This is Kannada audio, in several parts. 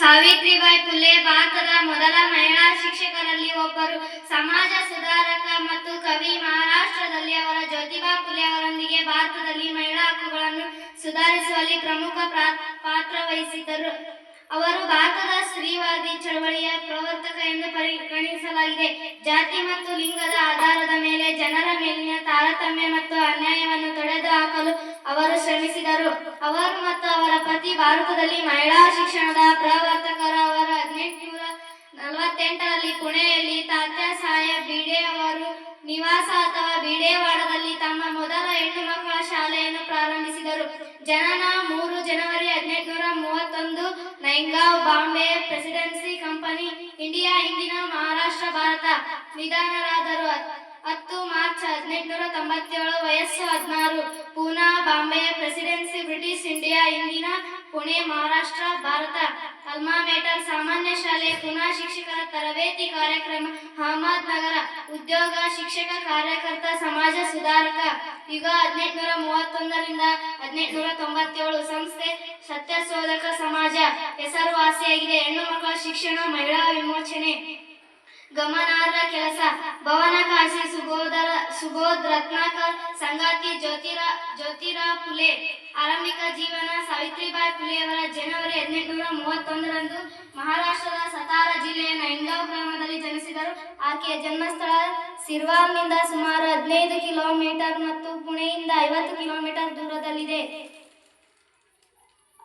ಸಾವಿತ್ರಿಬಾಯಿ ಫುಲೆ ಭಾರತದ ಮೊದಲ ಮಹಿಳಾ ಶಿಕ್ಷಕರಲ್ಲಿ ಒಬ್ಬರು. ಸಮಾಜ ಸುಧಾರಕ ಮತ್ತು ಕವಿ ಮಹಾರಾಷ್ಟ್ರದಲ್ಲಿ ಅವರ ಜ್ಯೋತಿಬಾ ಫುಲೆ ಅವರೊಂದಿಗೆ ಭಾರತದಲ್ಲಿ ಮಹಿಳಾ ಹಕ್ಕುಗಳನ್ನು ಸುಧಾರಿಸುವಲ್ಲಿ ಪ್ರಮುಖ ಪ್ರಾ- ಪಾತ್ರ ವಹಿಸಿದ್ದರು. ಅವರು ಭಾರತದ ಸ್ತ್ರೀವಾದಿ ಚಳವಳಿಯ ಪ್ರವರ್ತಕ ಎಂದು ಪರಿಗಣಿಸಲಾಗಿದೆ. ಜಾತಿ ಮತ್ತು ಲಿಂಗದ ಆಧಾರದ ಮೇಲೆ ಜನರ ಮೇಲಿನ ತಾರತಮ್ಯ ಮತ್ತು ಹಾಕಲು ಅವರು ಶ್ರಮಿಸಿದರು. ಅವರು ಮತ್ತು ಅವರ ಪತಿ ಭಾರತದಲ್ಲಿ ಮಹಿಳಾ ಶಿಕ್ಷಣದ ಪ್ರವರ್ತಕರು. ಅವರು ಹದಿನೆಂಟುನೂರ ನಲವತ್ತೆಂಟರಲ್ಲಿ ಪುಣೆಯಲ್ಲಿ ತಾತ್ಯಾ ಸಾಹೇಬ್ ಬಿಡೆ ಅವರು ನಿವಾಸ ಅಥವಾ ಬಿಡೆವಾಡದಲ್ಲಿ ತಮ್ಮ ಮೊದಲ ಹೆಣ್ಣು ಮಕ್ಕಳ ಶಾಲೆಯನ್ನು ಪ್ರಾರಂಭಿಸಿದರು. ಜನನ ಮೂರು ಜನವರಿ ಹದಿನೆಂಟುನೂರ ಮೂವತ್ತೊಂದು Naigaon Bombay presidency company India ಇಂದಿನ ಮಹಾರಾಷ್ಟ್ರ ಭಾರತ ನಿಧನರಾದರು ಹತ್ತು ಮಾರ್ಚ್ ಹದಿನೆಂಟುನೂರ ತೊಂಬತ್ತೇಳು ವಯಸ್ಸು ಹದಿನಾರು. Poona Bombay presidency British India ಇಂದಿನ ಪುಣೆ, ಮಹಾರಾಷ್ಟ್ರ, ಭಾರತ. ಅಲ್ಮಾ ಮೇಟರ್ ಸಾಮಾನ್ಯ ಶಾಲೆ, ಪುನಾ ಶಿಕ್ಷಕರ ತರಬೇತಿ ಕಾರ್ಯಕ್ರಮ, ಅಹಮದ್ ನಗರ. ಉದ್ಯೋಗ ಶಿಕ್ಷಕ, ಕಾರ್ಯಕರ್ತ, ಸಮಾಜ ಸುಧಾರಕ. ಯುಗ ಹದಿನೆಂಟುನೂರ ಮೂವತ್ತೊಂದರಿಂದ ಹದಿನೆಂಟುನೂರ ತೊಂಬತ್ತೇಳು. ಸಂಸ್ಥೆ ಸತ್ಯಶೋಧಕ ಸಮಾಜ. ಹೆಸರುವಾಸಿಯಾಗಿದೆ ಹೆಣ್ಣು ಮಕ್ಕಳ ಶಿಕ್ಷಣ, ಮಹಿಳಾ ವಿಮೋಚನೆ. ಗಮನಾರ್ಹ ಕೆಲಸ. ಭವನ ಕಾಶಿ ಸುಬೋಧರ ಸುಬೋಧ್ ರತ್ನಾಕರ್ ಸಂಗಾತಿ ಜ್ಯೋತಿರಾ ಜ್ಯೋತಿರಾವ್ ಫುಲೆ ಆರಂಭಿಕ ಜೀವನ ಸಾವಿತ್ರಿಬಾಯಿ ಫುಲೆಯವರ ಜನವರಿ ಹದಿನೆಂಟುನೂರ ಮೂವತ್ತೊಂದರಂದು ಮಹಾರಾಷ್ಟ್ರದ ಸತಾರ ಜಿಲ್ಲೆಯ ನೈಂಗಾವ್ ಗ್ರಾಮದಲ್ಲಿ ಜನಿಸಿದರು. ಆಕೆಯ ಜನ್ಮಸ್ಥಳ ಸಿರ್ವಾಲ್ನಿಂದ ಸುಮಾರು ಹದಿನೈದು ಕಿಲೋಮೀಟರ್ ಮತ್ತು ಪುಣೆಯಿಂದ ಐವತ್ತು ಕಿಲೋಮೀಟರ್ ದೂರದಲ್ಲಿದೆ.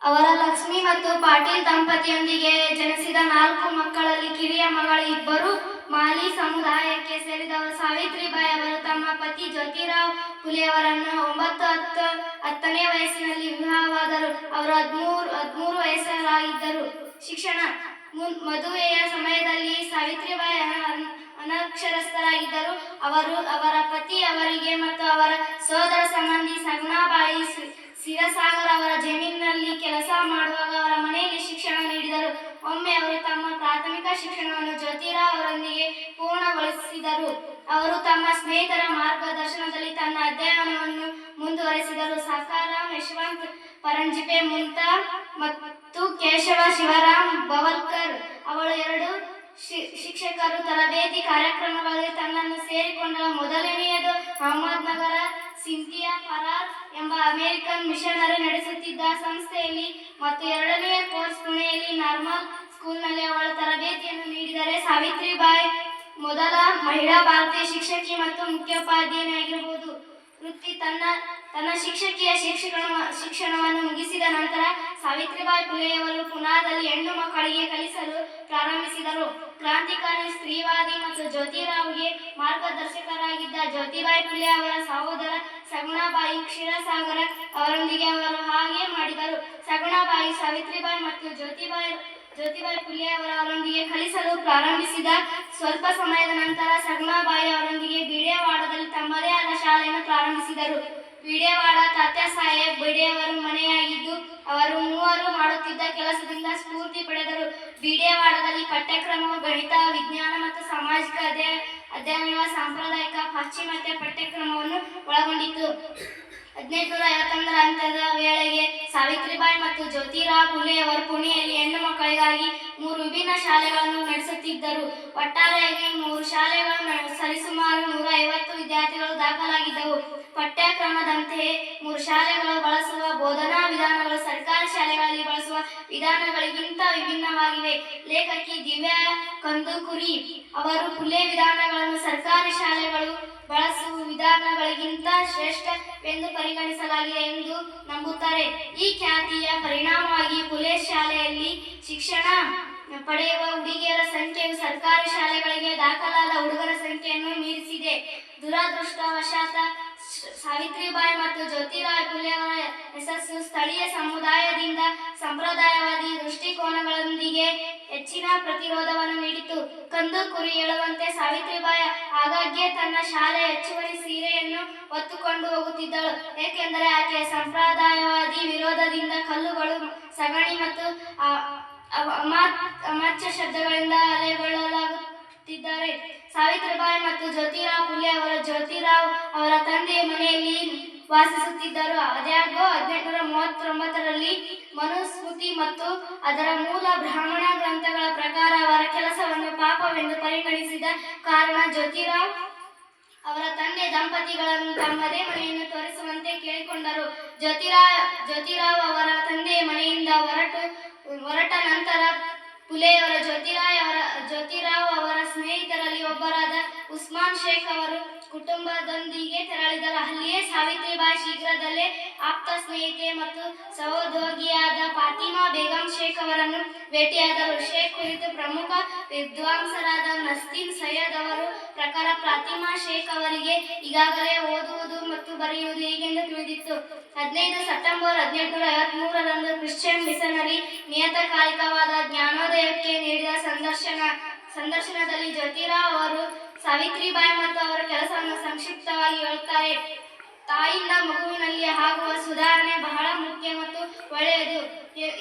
ಅವರ ಲಕ್ಷ್ಮಿ ಮತ್ತು ಪಾಟೀಲ್ ದಂಪತಿಯೊಂದಿಗೆ ಜನಿಸಿದ ನಾಲ್ಕು ಮಕ್ಕಳಲ್ಲಿ ಕಿರಿಯ ಮಗಳು ಇಬ್ಬರು. ಮಾಲಿ ಸಮುದಾಯಕ್ಕೆ ಸೇರಿದವರು ಸಾವಿತ್ರಿಬಾಯಿ ಅವರು ತಮ್ಮ ಪತಿ ಜ್ಯೋತಿರಾವ್ ಫುಲೆಯವರನ್ನು ಒಂಬತ್ತು ಹತ್ತು ಹತ್ತನೇ ವಯಸ್ಸಿನಲ್ಲಿ ವಿವಾಹವಾದರು. ಅವರು ಹದಿಮೂರು ಹದಿಮೂರು ವಯಸ್ಸರಾಗಿದ್ದರು ಶಿಕ್ಷಣ ಮದುವೆಯ ಸಮಯದಲ್ಲಿ ಸಾವಿತ್ರಿಬಾಯಿ ಅನ- ಅನಕ್ಷರಸ್ಥರಾಗಿದ್ದರು. ಅವರು ಅವರ ಪತಿ ಅವರಿಗೆ ಮತ್ತು ಅವರ ಸೋದರ ಅವರು ತಮ್ಮ ಸ್ನೇಹಿತರ ಮಾರ್ಗದರ್ಶನದಲ್ಲಿ ತನ್ನ ಅಧ್ಯಯನವನ್ನು ಮುಂದುವರೆಸಿದರು. ಸಕಾರಾಮ್ ಯಶವಂತ್, ಪರಂಜಿಪೆ ಮುಂತಾ ಮತ್ತು ಕೇಶವ, ಶಿವರಾಮ್ ಬವಲ್ಕರ್ ಅವಳು ಎರಡು ಶಿಕ್ಷಕರು. ತರಬೇತಿ ಕಾರ್ಯಕ್ರಮಗಳಲ್ಲಿ ತನ್ನನ್ನು ಸೇರಿಕೊಂಡ ಮೊದಲನೆಯದು ಅಹಮದ್ನಗರ ಸಿಂಥಿಯಾ ಫರಾರ್ ಎಂಬ ಅಮೆರಿಕನ್ ಮಿಷನರಿ ನಡೆಸುತ್ತಿದ್ದ ಸಂಸ್ಥೆಯಲ್ಲಿ ಮತ್ತು ಎರಡನೆಯ ಕೋರ್ಸ್ ಪುಣೆಯಲ್ಲಿ ನಾರ್ಮಲ್ ಸ್ಕೂಲ್ನಲ್ಲಿ ಅವಳು ತರಬೇತಿಯನ್ನು ನೀಡಿದರೆ. ಸಾವಿತ್ರಿಬಾಯಿ ಮೊದಲ ಮಹಿಳಾ ಭಾರತೀಯ ಶಿಕ್ಷಕಿ ಮತ್ತು ಮುಖ್ಯೋಪಾಧ್ಯಾಯನಾಗಿರಬಹುದು ವೃತ್ತಿ ತನ್ನ ತನ್ನ ಶಿಕ್ಷಕಿಯ ಶಿಕ್ಷಣ ಶಿಕ್ಷಣವನ್ನು ಮುಗಿಸಿದ ನಂತರ ಸಾವಿತ್ರಿಬಾಯಿ ಫುಲೆಯವರು ಪುನಾದಲ್ಲಿ ಹೆಣ್ಣು ಮಕ್ಕಳಿಗೆ ಕಲಿಸಲು ಪ್ರಾರಂಭಿಸಿದರು. ಕ್ರಾಂತಿಕಾರಿ ಸ್ತ್ರೀವಾದಿ ಮತ್ತು ಜ್ಯೋತಿರಾವ್ಗೆ ಮಾರ್ಗದರ್ಶಕರಾಗಿದ್ದ ಜ್ಯೋತಿಬಾಯಿ ಫುಲೆ ಅವರ ಸಹೋದರ ಸಗುಣಾಬಾಯಿ ಕ್ಷೀರಸಾಗರ ಅವರೊಂದಿಗೆ ಅವರು ಹಾಗೆ ಮಾಡಿದರು. ಸಗುಣಾಬಾಯಿ ಸಾವಿತ್ರಿಬಾಯಿ ಮತ್ತು ಜ್ಯೋತಿಬಾಯಿ ಜ್ಯೋತಿಬಾಯಿ ಫುಲೆ ಅವರೊಂದಿಗೆ ಕಲಿಸಲು ಪ್ರಾರಂಭಿಸಿದ ಸ್ವಲ್ಪ ಸಮಯದ ನಂತರ ಸಗುಣಾಬಾಯಿ ಅವರೊಂದಿಗೆ ಬಿಡೇವಾಡದಲ್ಲಿ ತಮ್ಮದೇ ಆದ ಶಾಲೆಯನ್ನು ಪ್ರಾರಂಭಿಸಿದರು. ಬಿಡೇವಾಡ ತಾತ್ಯಾ ಸಾಹೇಬ್ ಬಿಡೆಯವರ ಮನೆಯಾಗಿದ್ದು ಅವರು ಮೂವರು ಮಾಡುತ್ತಿದ್ದ ಕೆಲಸದಿಂದ ಸ್ಫೂರ್ತಿ ಪಡೆದರು. ಬಿಡೇವಾಡದಲ್ಲಿ ಪಠ್ಯಕ್ರಮ ಗಣಿತ, ವಿಜ್ಞಾನ ಮತ್ತು ಸಾಮಾಜಿಕ ಅಧ್ಯಯನ, ಅಧ್ಯಯನಗಳ ಸಾಂಪ್ರದಾಯಿಕ ಪಾಶ್ಚಿಮಾತ್ಯ ಪಠ್ಯಕ್ರಮವನ್ನು ಒಳಗೊಂಡಿತ್ತು. ಹದಿನೆಂಟುನೂರ ಐವತ್ತೊಂದರ ಹಂತದ ವೇಳೆಗೆ ಸಾವಿತ್ರಿಬಾಯಿ ಮತ್ತು ಜ್ಯೋತಿರಾವ್ ಅವರು ಪುಣೆಯಲ್ಲಿ ಹೆಣ್ಣು ಮಕ್ಕಳಿಗಾಗಿ ಮೂರು ವಿಭಿನ್ನ ಶಾಲೆಗಳನ್ನು ನಡೆಸುತ್ತಿದ್ದರು. ಒಟ್ಟಾರೆಯಾಗಿ ಮೂರು ಶಾಲೆಗಳು ಸರಿಸುಮಾರು ನೂರ ಐವತ್ತು ವಿದ್ಯಾರ್ಥಿಗಳು ದಾಖಲಾಗಿದ್ದವು. ಪಠ್ಯಕ್ರಮದಂತೆಯೇ ಮೂರು ಶಾಲೆಗಳು ಬಳಸುವ ಬೋಧನಾ ವಿಧಾನಗಳು ಸರ್ಕಾರಿ ಶಾಲೆಗಳಲ್ಲಿ ಬಳಸುವ ವಿಧಾನಗಳಿಗಿಂತ ವಿಭಿನ್ನವಾಗಿವೆ. ಲೇಖಕಿ ದಿವ್ಯಾ ಕಂದುಕುರಿ ಅವರು ಫುಲೆ ವಿಧಾನಗಳನ್ನು ಸರ್ಕಾರಿ ಶಾಲೆಗಳು ಬಳಸುವ ವಿಧಾನಗಳಿಗಿಂತ ಶ್ರೇಷ್ಠವೆಂದು ಪರಿಗಣಿಸಲಾಗಿದೆ ಎಂದು ನಂಬುತ್ತಾರೆ. ಈ ಖ್ಯಾತಿಯ ಪರಿಣಾಮವಾಗಿ ಪುಲೆ ಶಾಲೆಯಲ್ಲಿ ಶಿಕ್ಷಣ ಪಡೆಯುವ ಹುಡುಗಿಯರ ಸಂಖ್ಯೆಯು ಸರ್ಕಾರಿ ಶಾಲೆಗಳಿಗೆ ದಾಖಲಾದ ಹುಡುಗರ ಸಂಖ್ಯೆಯನ್ನು ಮೀರಿಸಿದೆ. ದುರಾದೃಷ್ಟವಶಾತ ಸಾವಿತ್ರಿಬಾಯಿ ಮತ್ತು ಜ್ಯೋತಿರಾಯ್ ಫುಲೆ ಅವರ ಯಶಸ್ಸು ಸ್ಥಳೀಯ ಸಮುದಾಯದಿಂದ ಸಂಪ್ರದಾಯವಾದಿ ದೃಷ್ಟಿಕೋನಗಳೊಂದಿಗೆ ಹೆಚ್ಚಿನ ಪ್ರತಿರೋಧವನ್ನು ನೀಡಿತು. ಕಂದು ಕುರಿ ಹೇಳುವಂತೆ ಸಾವಿತ್ರಿಬಾಯಿ ಆಗಾಗ್ಗೆ ತನ್ನ ಶಾಲೆ ಹೆಚ್ಚುವರಿ ಸೀರೆಯನ್ನು ಹೊತ್ತುಕೊಂಡು ಹೋಗುತ್ತಿದ್ದಳು. ಏಕೆಂದರೆ ಆಕೆಯ ಸಂಪ್ರದಾಯವಾದಿ ವಿರೋಧದಿಂದ ಕಲ್ಲುಗಳು ಸಗಣಿ ಮತ್ತು ಅಮಾಚ್ಯ ಶಬ್ದಗಳಿಂದ ಅಲೆಗೊಳ್ಳಲಾಗುತ್ತಿದ್ದಾರೆ ಸಾವಿತ್ರಿಬಾಯಿ ಮತ್ತು ಜ್ಯೋತಿರಾವ್ ಪುಲೆ ಅವರ ಜ್ಯೋತಿರಾವ್ ಅವರ ತಂದೆಯ ಮನೆಯಲ್ಲಿ ವಾಸಿಸುತ್ತಿದ್ದರು. ಆದಾಗ್ಯೂ ಹದಿನೆಂಟುನೂರ ಮೂವತ್ತೊಂಬತ್ತರಲ್ಲಿ ಮನುಸ್ಮೃತಿ ಮತ್ತು ಅದರ ಮೂಲ ಬ್ರಾಹ್ಮಣ ಗ್ರಂಥಗಳ ಪ್ರಕಾರ ಅವರ ಕೆಲಸವನ್ನು ಪಾಪವೆಂದು ಪರಿಗಣಿಸಿದ ಕಾರಣ ಜ್ಯೋತಿರಾವ್ ಅವರ ತಂದೆ ದಂಪತಿಗಳನ್ನು ತಮ್ಮದೇ ಮನೆಯನ್ನು ತೋರಿಸುವಂತೆ ಕೇಳಿಕೊಂಡರು. ಜ್ಯೋತಿರಾವ್ ಜ್ಯೋತಿರಾವ್ ಅವರ ತಂದೆ ಮನೆಯಿಂದ ಹೊರಟು, ಹೊರಟ ನಂತರ ಪುಲೆಯವರ ಜ್ಯೋತಿರಾಯ್ ಅವರ ಉಸ್ಮಾನ್ ಶೇಖ್ ಅವರು ಕುಟುಂಬದೊಂದಿಗೆ ತೆರಳಿದರು. ಅಲ್ಲಿಯೇ ಸಾವಿತ್ರಿಬಾಯಿ ಶೀಘ್ರದಲ್ಲೇ ಆಪ್ತ ಸ್ನೇಹಿತೆ ಮತ್ತು ಸಹೋದ್ಯೋಗಿಯಾದ ಫಾತಿಮಾ ಬೇಗಂ ಶೇಖ್ ಅವರನ್ನು ಭೇಟಿಯಾದರು. ಶೇಖ್ ಕುರಿತು ಪ್ರಮುಖ ವಿದ್ವಾಂಸರಾದ ನಸ್ತೀನ್ ಸೈಯದ್ ಅವರು ಪ್ರಕಾರ ಫಾತಿಮಾ ಶೇಖ್ ಅವರಿಗೆ ಈಗಾಗಲೇ ಓದುವುದು ಮತ್ತು ಬರೆಯುವುದು ಹೇಗೆಂದು ತಿಳಿದಿತ್ತು. ಹದಿನೈದು ಸೆಪ್ಟೆಂಬರ್ ಹದಿನೆಂಟುನೂರ ಐವತ್ಮೂರರಂದು ಕ್ರಿಶ್ಚಿಯನ್ ಮಿಷನರಿ ನಿಯತಕಾಲಿಕವಾದ ಜ್ಞಾನೋದಯಕ್ಕೆ ನೀಡಿದ ಸಂದರ್ಶನ ಸಂದರ್ಶನದಲ್ಲಿ ಜ್ಯೋತಿರಾವ್ ಅವರು ಸಾವಿತ್ರಿಬಾಯಿ ಮತ್ತು ಅವರ ಕೆಲಸವನ್ನು ಸಂಕ್ಷಿಪ್ತವಾಗಿ ಹೇಳುತ್ತಾರೆ ತಾಯಿಯಿಂದ ಮಗುವಿನಲ್ಲಿ ಆಗುವ ಸುಧಾರಣೆ ಬಹಳ ಮುಖ್ಯ ಮತ್ತು ಒಳ್ಳೆಯದು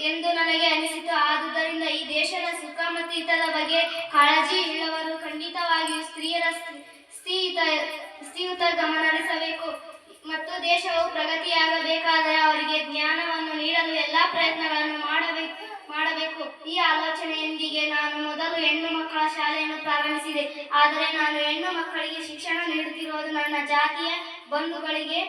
ಎಂದು ನನಗೆ ಅನಿಸಿತು. ಆದುದರಿಂದ ಈ ದೇಶದ ಸುಖ ಮತ್ತು ಹಿತದ ಬಗ್ಗೆ ಕಾಳಜಿ ಇಲ್ಲವರು ಖಂಡಿತವಾಗಿಯೂ ಸ್ತ್ರೀಯರ ಸ್ಥ- ಸ್ಥಿತ ಸ್ಥಿತ ಗಮನ ಹರಿಸಬೇಕು ಮತ್ತು ದೇಶವು ಪ್ರಗತಿಯಾಗಬೇಕಾದರೆ ಪ್ರಯತ್ನಗಳನ್ನು ಮಾಡಬೇಕು ಮಾಡಬೇಕು. ಈ ಆಲೋಚನೆಯೊಂದಿಗೆ ನಾನು ಮೊದಲು ಹೆಣ್ಣು ಮಕ್ಕಳ ಶಾಲೆಯನ್ನು ಪ್ರಾರಂಭಿಸಿದೆ. ಆದರೆ ನಾನು ಹೆಣ್ಣು ಮಕ್ಕಳಿಗೆ ಶಿಕ್ಷಣ ನೀಡುತ್ತಿರುವುದು ನನ್ನ ಜಾತಿಯ ಬಂಧುಗಳಿಗೆ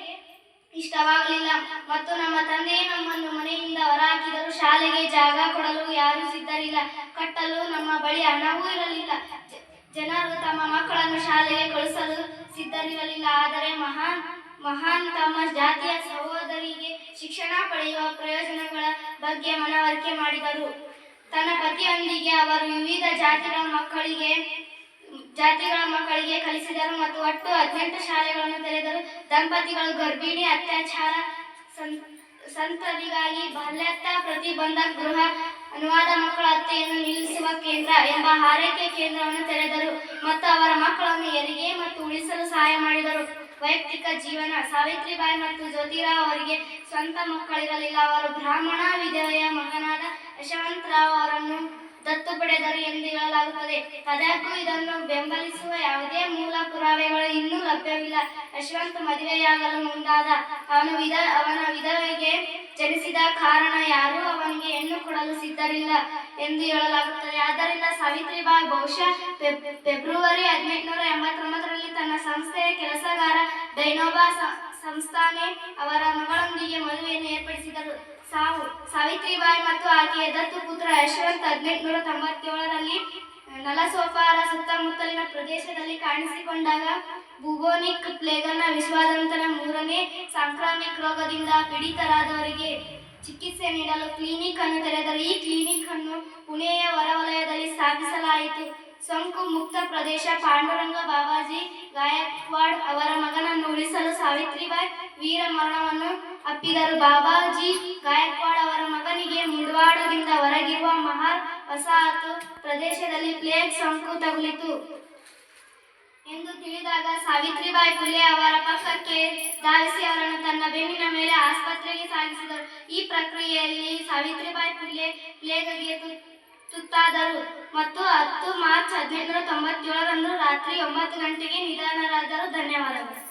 ಇಷ್ಟವಾಗಲಿಲ್ಲ. ಮತ್ತು ನಮ್ಮ ತಂದೆಯೇ ನಮ್ಮನ್ನು ಮನೆಯಿಂದ ಹೊರಹಾಕಿದರೂ ಶಾಲೆಗೆ ಜಾಗ ಕೊಡಲು ಯಾರೂ ಸಿದ್ಧರಿಲ್ಲ. ಕಟ್ಟಲು ನಮ್ಮ ಬಳಿ ಹಣವೂ ಇರಲಿಲ್ಲ. ಜನರು ತಮ್ಮ ಮಕ್ಕಳನ್ನು ಶಾಲೆಗೆ ಕಳಿಸಲು ಸಿದ್ಧರಿರಲಿಲ್ಲ. ಆದರೆ ಮಹಾನ್ ಮಹಾನ್ ತಮ್ಮ ಜಾತಿಯ ಸಹೋದರಿಗೆ ಶಿಕ್ಷಣ ಪಡೆಯುವ ಪ್ರಯೋಜನಗಳ ಬಗ್ಗೆ ಮನವರಿಕೆ ಮಾಡಿದರು. ತನ್ನ ಪತಿಯೊಂದಿಗೆ ಅವರು ವಿವಿಧ ಜಾತಿಗಳ ಮಕ್ಕಳಿಗೆ ಜಾತಿಗಳ ಮಕ್ಕಳಿಗೆ ಕಲಿಸಿದರು ಮತ್ತು ಒಟ್ಟು ಹದಿನೆಂಟು ಶಾಲೆಗಳನ್ನು ತೆರೆದರು. ದಂಪತಿಗಳು ಗರ್ಭಿಣಿ, ಅತ್ಯಾಚಾರ ಸಂತತಿಗಾಗಿ ಬಾಲ್ಯತ್ತ ಪ್ರತಿಬಂಧ ಗೃಹ ಅನುವಾದ ಮಕ್ಕಳ ಹತ್ಯೆಯನ್ನು ನಿಲ್ಲಿಸುವ ಕೇಂದ್ರ ಎಂಬ ಆರೈಕೆ ಕೇಂದ್ರವನ್ನು ತೆರೆದರು ಮತ್ತು ಅವರ ಮಕ್ಕಳನ್ನು ಹೆರಿಗೆ ಮತ್ತು ಉಳಿಸಲು ಸಹಾಯ ಮಾಡಿದರು. ವೈಯಕ್ತಿಕ ಜೀವನ. ಸಾವಿತ್ರಿಬಾಯಿ ಮತ್ತು ಜ್ಯೋತಿರಾವ್ ಅವರಿಗೆ ಸ್ವಂತ ಮಕ್ಕಳಿರಲಿಲ್ಲ. ಅವರು ಬ್ರಾಹ್ಮಣ, ವಿಧವೆಯ ಮಗನಾದ ಯಶವಂತರಾವ್ ಅವರನ್ನು ದತ್ತು ಪಡೆದರು ಎಂದು ಹೇಳಲಾಗುತ್ತದೆ. ಆದಾಗ್ಯೂ ಇದನ್ನು ಬೆಂಬಲಿಸುವ ಯಾವುದೇ ಮೂಲ ಪುರಾವೆಗಳು ಇನ್ನೂ ಲಭ್ಯವಿಲ್ಲ. ಯಶವಂತ ಮದುವೆಯಾಗಲು ಮುಂದಾದ ಅವನು ವಿಧ, ಅವನ ವಿಧವೆಗೆ ಜನಿಸಿದ ಕಾರಣ ಯಾರೂ ಅವನಿಗೆ ಹೆಣ್ಣು ಕೊಡಲು ಸಿದ್ಧರಿಲ್ಲ ಎಂದು ಹೇಳಲಾಗುತ್ತದೆ. ಆದ್ದರಿಂದ ಸಾವಿತ್ರಿಬಾಯಿ ಬಹುಶಃ ಫೆಬ್- ಫೆಬ್ರವರಿ ಹದಿನೆಂಟುನೂರ ಎಂಬತ್ತೊಂಬತ್ತರಲ್ಲಿ ತನ್ನ ಸಂಸ್ಥೆಯ ಕೆಲಸಗಾರ ಡೈನೋಬಾ ಸ- ಸಂಸ್ಥಾನೆ ಅವರ ಮಗಳೊಂದಿಗೆ ಮದುವೆಯನ್ನು ಏರ್ಪಡಿಸಿದರು. ಸಾವು, ಸಾವಿತ್ರಿಬಾಯಿ ಮತ್ತು ಆಕೆಯ ದತ್ತು ಪುತ್ರ ಯಶವಂತ್ ಹದಿನೆಂಟುನೂರ ತೊಂಬತ್ತೇಳರಲ್ಲಿ ನಲಸೋಪಾರ ಸುತ್ತಮುತ್ತಲಿನ ಪ್ರದೇಶದಲ್ಲಿ ಕಾಣಿಸಿಕೊಂಡಾಗ ಬುಬೋನಿಕ್ ಪ್ಲೇಗನ್ನ ವಿಶ್ವಾದಂತರ ಮೂರನೇ ಸಾಂಕ್ರಾಮಿಕ ರೋಗದಿಂದ ಪೀಡಿತರಾದವರಿಗೆ ಚಿಕಿತ್ಸೆ ನೀಡಲು ಕ್ಲಿನಿಕ್ ಅನ್ನು ತೆರೆದರು. ಈ ಕ್ಲಿನಿಕ್ ಅನ್ನು ಪುಣೆಯ ಹೊರವಲಯದಲ್ಲಿ ಸ್ಥಾಪಿಸಲಾಯಿತು. ಸೋಂಕು ಮುಕ್ತ ಪ್ರದೇಶ. ಪಾಂಡುರಂಗ ಬಾಬಾಜಿ ಗಾಯಕ್ವಾಡ್ ಅವರ ಮಗನನ್ನು ಉಳಿಸಲು ಸಾವಿತ್ರಿಬಾಯಿ ವೀರ ಮರಣವನ್ನು ಅಪ್ಪಿದರು. ಬಾಬಾಜಿ ಗಾಯಕ್ವಾಡ್ ಅವರ ಮಗನಿಗೆ ಮುಡವಾಡದಿಂದ ಹೊರಗಿರುವ ಮಹಾರ್ ವಸಾಹತು ಪ್ರದೇಶದಲ್ಲಿ ಪ್ಲೇಗ್ ಸಂಕು ತಗುಲಿತು. ಎಂದು ತಿಳಿದಾಗ ಸಾವಿತ್ರಿಬಾಯಿ ಫುಲೆ ಅವರ ಪಕ್ಕಕ್ಕೆ ಧಾವಿಸಿ ಅವರನ್ನು ತನ್ನ ಬೆನ್ನಿನ ಮೇಲೆ ಆಸ್ಪತ್ರೆಗೆ ಸಾಗಿಸಿದರು. ಈ ಪ್ರಕ್ರಿಯೆಯಲ್ಲಿ ಸಾವಿತ್ರಿಬಾಯಿ ಫುಲೆ ಪ್ಲೇಗ್ಗೆ ತುತ್ತಾದರು. ಮತ್ತು ಹತ್ತು ಮಾರ್ಚ್ ಹದಿನೆಂಟುನೂರ ತೊಂಬತ್ತೇಳರಂದು ರಾತ್ರಿ ಒಂಬತ್ತು ಗಂಟೆಗೆ ನಿಧನರಾದರು. ಧನ್ಯವಾದಗಳು.